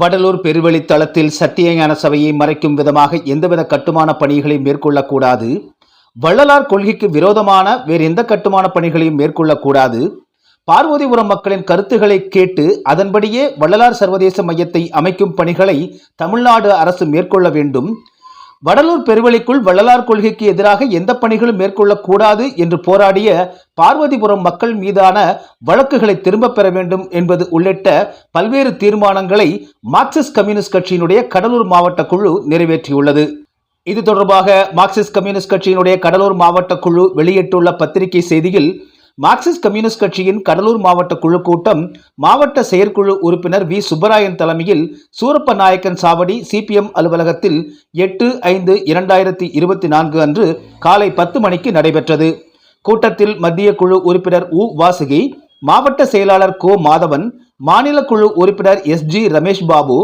வடலூர் பெருவெளித்தளத்தில் சத்தியஞான சபையை மறைக்கும் விதமாக எந்தவித கட்டுமான பணிகளையும் மேற்கொள்ளக்கூடாது. வள்ளலார் கொள்கைக்கு விரோதமான வேறு எந்த கட்டுமான பணிகளையும் மேற்கொள்ளக்கூடாது. பார்வதிபுரம் மக்களின் கருத்துக்களை கேட்டு அதன்படியே வள்ளலார் சர்வதேச மையத்தை அமைக்கும் பணிகளை தமிழ்நாடு அரசு மேற்கொள்ள வேண்டும். வடலூர் பெருவெளிக்குள் வள்ளலார் கொள்கைக்கு எதிராக எந்த பணிகளும் மேற்கொள்ளக்கூடாது என்று போராடிய பார்வதிபுரம் மக்கள் மீதான வழக்குகளை திரும்பப் பெற வேண்டும் என்பது உள்ளிட்ட பல்வேறு தீர்மானங்களை மார்க்சிஸ்ட் கம்யூனிஸ்ட் கட்சியினுடைய கடலூர் மாவட்ட குழு நிறைவேற்றியுள்ளது. இது தொடர்பாக மார்க்சிஸ்ட் கம்யூனிஸ்ட் கட்சியினுடைய கடலூர் மாவட்ட குழு வெளியிட்டுள்ள பத்திரிகை செய்தியில் மார்க்சிஸ்ட் கம்யூனிஸ்ட் கட்சியின் கடலூர் மாவட்ட குழு கூட்டம் மாவட்ட செயற்குழு உறுப்பினர் வி. சுப்பராயன் தலைமையில் சூரப்ப நாயக்கன் சாவடி சிபிஎம் அலுவலகத்தில் எட்டு ஐந்து இரண்டாயிரத்தி இருபத்தி நான்கு அன்று காலை பத்து மணிக்கு நடைபெற்றது. கூட்டத்தில் மத்திய குழு உறுப்பினர் உ. வாசுகி மாவட்ட செயலாளர் கோ. மாதவன் மாநில குழு உறுப்பினர் எஸ். ஜி. ரமேஷ் பாபு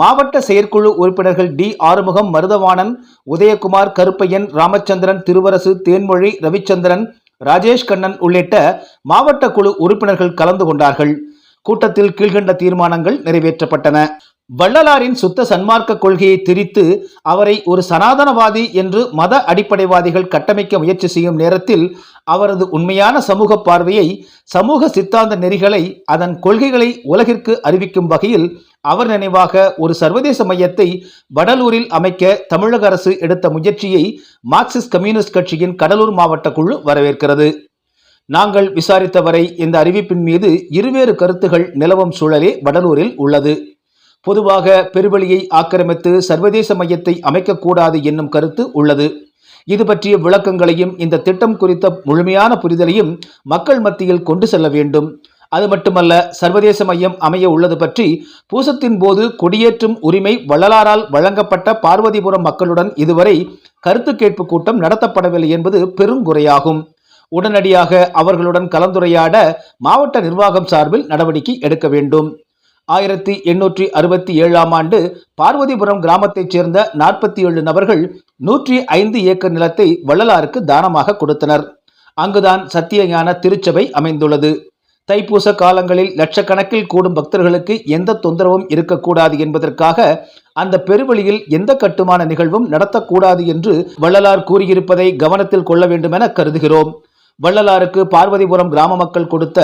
மாவட்ட செயற்குழு உறுப்பினர்கள் டி. ஆறுமுகம் மருதவாணன் உதயகுமார் கருப்பையன் ராமச்சந்திரன் திருவரசு தேன்மொழி ரவிச்சந்திரன் ராஜேஷ் கண்ணன் உள்ளிட்ட மாவட்ட குழு உறுப்பினர்கள் கலந்து கொண்டார்கள். கூட்டத்தில் கீழ்கண்ட தீர்மானங்கள் நிறைவேற்றப்பட்டன. வள்ளலாரின் சுத்த சன்மார்க்க கொள்கையை திரித்து அவரை ஒரு சனாதனவாதி என்று மத அடிப்படைவாதிகள் கட்டமைக்க முயற்சி செய்யும் நேரத்தில் அவரது உண்மையான சமூக பார்வையை சமூக சித்தாந்த நெறிகளை அதன் கொள்கைகளை உலகிற்கு அறிவிக்கும் வகையில் அவர் நினைவாக ஒரு சர்வதேச மையத்தை வடலூரில் அமைக்க தமிழக அரசு எடுத்த முயற்சியை மார்க்சிஸ்ட் கம்யூனிஸ்ட் கட்சியின் கடலூர் மாவட்ட குழு வரவேற்கிறது. நாங்கள் விசாரித்தவரை இந்த அறிவிப்பின் மீது இருவேறு கருத்துகள் நிலவும் சூழலே வடலூரில் உள்ளது. பொதுவாக பெருவெளியை ஆக்கிரமித்து சர்வதேச மையத்தை அமைக்கக்கூடாது என்னும் கருத்து உள்ளது. இது பற்றிய விளக்கங்களையும் இந்த திட்டம் குறித்த முழுமையான புரிதலையும் மக்கள் மத்தியில் கொண்டு செல்ல வேண்டும். அது மட்டுமல்ல சர்வதேச மையம் அமைய உள்ளது பற்றி பூசத்தின் போது கொடியேற்றும் உரிமை வள்ளலாரால் வழங்கப்பட்ட பார்வதிபுரம் மக்களுடன் இதுவரை கருத்து கேட்பு கூட்டம் நடத்தப்படவில்லை என்பது பெருங்குறையாகும். உடனடியாக அவர்களுடன் கலந்துரையாட மாவட்ட நிர்வாகம் சார்பில் நடவடிக்கை எடுக்க வேண்டும். ஆயிரத்தி எண்ணூற்றி அறுபத்தி ஏழாம் ஆண்டு பார்வதிபுரம் கிராமத்தைச் சேர்ந்த நாற்பத்தி ஏழு நபர்கள் நூற்றி ஐந்து ஏக்கர் நிலத்தை வள்ளலாருக்கு தானமாக கொடுத்தனர். அங்குதான் சத்தியஞான திருச்சபை அமைந்துள்ளது. தைப்பூச காலங்களில் லட்சக்கணக்கில் கூடும் பக்தர்களுக்கு எந்த தொந்தரவும் இருக்கக்கூடாது என்பதற்காக அந்த பெருவெளியில் எந்த கட்டுமான நிகழ்வும் நடத்தக்கூடாது என்று வள்ளலார் கூறியிருப்பதை கவனத்தில் கொள்ள வேண்டுமென கருதுகிறோம். வள்ளலாருக்கு பார்வதிபுரம் கிராம மக்கள் கொடுத்த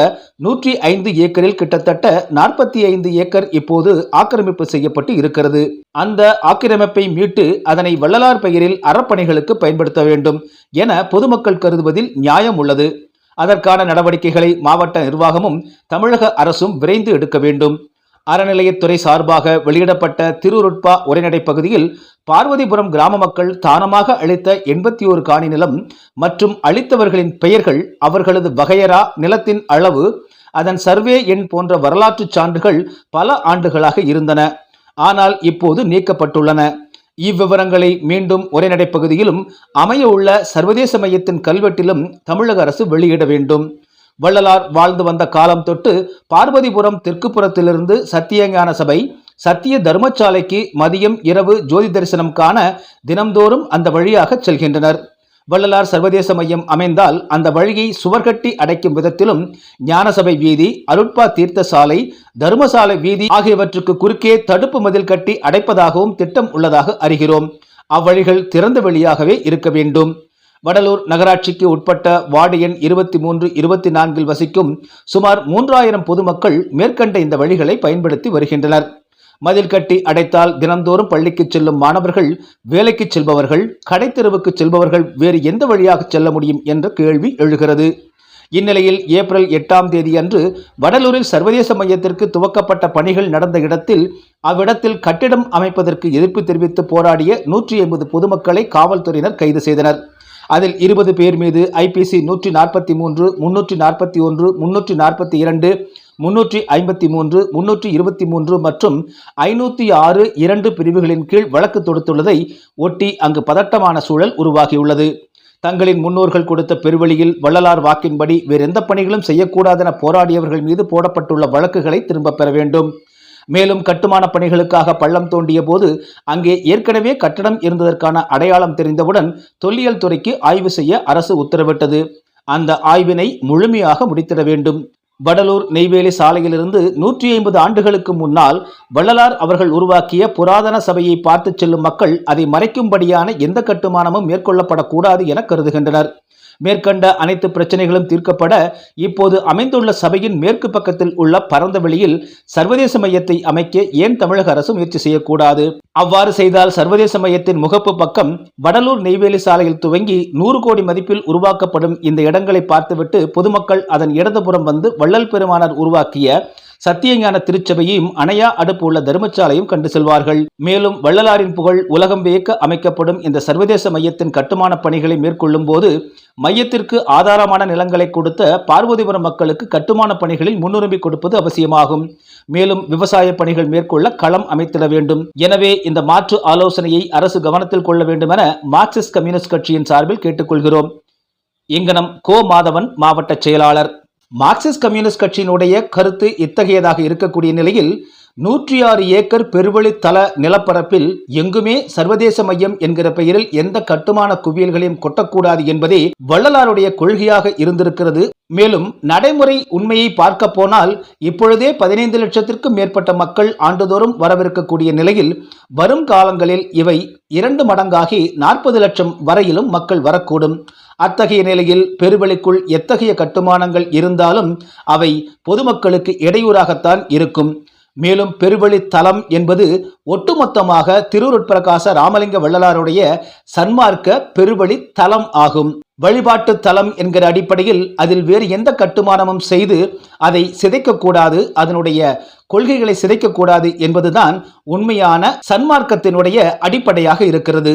நூற்றி ஐந்து ஏக்கரில் கிட்டத்தட்ட நாற்பத்தி ஐந்து ஏக்கர் இப்போது ஆக்கிரமிப்பு செய்யப்பட்டு இருக்கிறது. அந்த ஆக்கிரமிப்பை மீட்டு அதனை வள்ளலார் பெயரில் அறப்பணிகளுக்கு பயன்படுத்த வேண்டும் என பொதுமக்கள் கருதுவதில் நியாயம் உள்ளது. அதற்கான நடவடிக்கைகளை மாவட்ட நிர்வாகமும் தமிழக அரசும் விரைந்து எடுக்க வேண்டும். அறநிலையத்துறை சார்பாக வெளியிடப்பட்ட திருருட்பா உரைநடை பகுதியில் பார்வதிபுரம் கிராம மக்கள் தானமாக அளித்த எண்பத்தி ஒரு காணி நிலம் மற்றும் அளித்தவர்களின் பெயர்கள் அவர்களது வகையரா நிலத்தின் அளவு அதன் சர்வே எண் போன்ற வரலாற்றுச் சான்றுகள் பல ஆண்டுகளாக இருந்தன. ஆனால் இப்போது நீக்கப்பட்டுள்ளன. இவ்விவரங்களை மீண்டும் உரைநடை பகுதியிலும் அமைய உள்ள சர்வதேச மையத்தின் கல்வெட்டிலும் தமிழக அரசு வெளியிட வேண்டும். வள்ளலார் வாழ்ந்து வந்த காலம் தொட்டு பார்வதிபுரம் தெற்குப்புறத்திலிருந்து சத்தியஞான சபை சத்திய தர்மசாலைக்கு மதியம் இரவு ஜோதி தரிசனம் காண தினம்தோறும் அந்த வழியாக செல்கின்றனர். வள்ளலார் சர்வதேச மையம் அமைந்தால் அந்த வழியை சுவர்கட்டி அடைக்கும் விதத்திலும் ஞானசபை வீதி அருட்பா தீர்த்த சாலை தர்மசாலை வீதி ஆகியவற்றுக்கு குறுக்கே தடுப்பு மதில் கட்டி அடைப்பதாகவும் திட்டம் உள்ளதாக அறிகிறோம். அவ்வழிகள் திறந்த வெளியாகவே இருக்க வேண்டும். வடலூர் நகராட்சிக்கு உட்பட்ட வார்டு எண் இருபத்தி மூன்று இருபத்தி நான்கில் வசிக்கும் சுமார் மூன்றாயிரம் பொதுமக்கள் மேற்கண்ட இந்த வழிகளை பயன்படுத்தி வருகின்றனர். மதில் கட்டி அடைத்தால் தினந்தோறும் பள்ளிக்கு செல்லும் மாணவர்கள் வேலைக்கு செல்பவர்கள் கடைத்தெருவுக்கு செல்பவர்கள் வேறு எந்த வழியாக செல்ல முடியும் என்ற கேள்வி எழுகிறது. இந்நிலையில் ஏப்ரல் எட்டாம் தேதி அன்று வடலூரில் சர்வதேச மையத்திற்கு துவக்கப்பட்ட பணிகள் நடந்த இடத்தில் அவ்விடத்தில் கட்டிடம் அமைப்பதற்கு எதிர்ப்பு தெரிவித்து போராடிய நூற்றி எண்பது பொதுமக்களை காவல்துறையினர் கைது செய்தனர். அதில் இருபது பேர் மீது ஐபிசி நூற்றி நாற்பத்தி மூன்று முன்னூற்றி நாற்பத்தி ஒன்று முன்னூற்றி நாற்பத்தி இரண்டு முன்னூற்றி ஐம்பத்தி மூன்று முன்னூற்றி இருபத்தி மூன்று மற்றும் ஐநூற்றி ஆறு இரண்டு பிரிவுகளின் கீழ் வழக்கு தொடுத்துள்ளதை ஒட்டி அங்கு பதட்டமான சூழல் உருவாகியுள்ளது. தங்களின் முன்னோர்கள் கொடுத்த பெருவழியில் வள்ளலார் வாக்கின்படி வேறெந்த பணிகளும் செய்யக்கூடாதென போராடியவர்கள் மீது போடப்பட்டுள்ள வழக்குகளை திரும்பப் பெற வேண்டும். மேலும் கட்டுமான பணிகளுக்காக பள்ளம் தோண்டிய போது அங்கே ஏற்கனவே கட்டடம் இருந்ததற்கான அடையாளம் தெரிந்தவுடன் தொல்லியல் துறைக்கு ஆய்வு செய்ய அரசு உத்தரவிட்டது. அந்த ஆய்வினை முழுமையாக முடித்திட வேண்டும். வடலூர் நெய்வேலி சாலையிலிருந்து நூற்றி ஐம்பது ஆண்டுகளுக்கு முன்னால் வள்ளலார் அவர்கள் உருவாக்கிய புராதன சபையை பார்த்து செல்லும் மக்கள் அதை மறைக்கும்படியான எந்த கட்டுமானமும் மேற்கொள்ளப்படக்கூடாது என கருதுகின்றனர். மேற்கண்ட அனைத்து பிரச்சனைகளும் தீர்க்கப்பட இப்போது அமைந்துள்ள சபையின் மேற்கு பக்கத்தில் உள்ள பரந்த வெளியில் சர்வதேச மையத்தை அமைக்க ஏன் தமிழக அரசு முயற்சி செய்யக்கூடாது? அவ்வாறு செய்தால் சர்வதேச மையத்தின் முகப்பு பக்கம் வடலூர் நெய்வேலி சாலையில் துவங்கி நூறு கோடி மதிப்பில் உருவாக்கப்படும் இந்த இடங்களை பார்த்துவிட்டு பொதுமக்கள் அதன் இடதுபுறம் வந்து வள்ளல் பெருமானார் உருவாக்கிய சத்தியஞான திருச்சபையும் அணையா அடுப்பு உள்ள தர்மசாலையும் கண்டு செல்வார்கள். மேலும் வள்ளலாரின் புகழ் உலகம் வியக்க அமைக்கப்படும் இந்த சர்வதேச மையத்தின் கட்டுமான பணிகளை மேற்கொள்ளும் போது மையத்திற்கு ஆதாரமான நிலங்களை கொடுத்த பார்வதிபுரம் மக்களுக்கு கட்டுமான பணிகளில் முன்னுரிமை கொடுப்பது அவசியமாகும். மேலும் விவசாய பணிகள் மேற்கொள்ள களம் அமைத்திட வேண்டும். எனவே இந்த மாற்று ஆலோசனையை அரசு கவனத்தில் கொள்ள வேண்டும் என மார்க்சிஸ்ட் கம்யூனிஸ்ட் கட்சியின் சார்பில் கேட்டுக்கொள்கிறோம். இங்கனம் கோ மாதவன் மாவட்ட செயலாளர். மார்க்சிஸ்ட் கம்யூனிஸ்ட் கட்சியினுடைய கருத்து இத்தகையதாக இருக்கக்கூடிய நிலையில் நூற்றி ஆறு ஏக்கர் பெருவழி தள நிலப்பரப்பில் எங்குமே சர்வதேச மையம் என்கிற பெயரில் எந்த கட்டுமான குவியல்களையும் கொட்டக்கூடாது என்பதே வள்ளலாருடைய கொள்கையாக இருந்திருக்கிறது. மேலும் நடைமுறை உண்மையை பார்க்க போனால் இப்பொழுதே பதினைந்து லட்சத்திற்கும் மேற்பட்ட மக்கள் ஆண்டுதோறும் வரவிருக்கக்கூடிய நிலையில் வரும் காலங்களில் இவை இரண்டு மடங்காகி நாற்பது லட்சம் வரையிலும் மக்கள் வரக்கூடும். அத்தகைய நிலையில் பெருவெளிக்குள் எத்தகைய கட்டுமானங்கள் இருந்தாலும் அவை பொதுமக்களுக்கு இடையூறாகத்தான் இருக்கும். மேலும் பெருவெளி தலம் என்பது ஒட்டுமொத்தமாக திருவுருட்பிரகாச ராமலிங்க வள்ளலாருடைய சன்மார்க்க பெருவழி தலம் ஆகும். வழிபாட்டு தலம் என்கிற அடிப்படையில் அதில் வேறு எந்த கட்டுமானமும் செய்து அதை சிதைக்கக்கூடாது அதனுடைய கொள்கைகளை சிதைக்கக்கூடாது என்பதுதான் உண்மையான சன்மார்க்கத்தினுடைய அடிப்படையாக இருக்கிறது.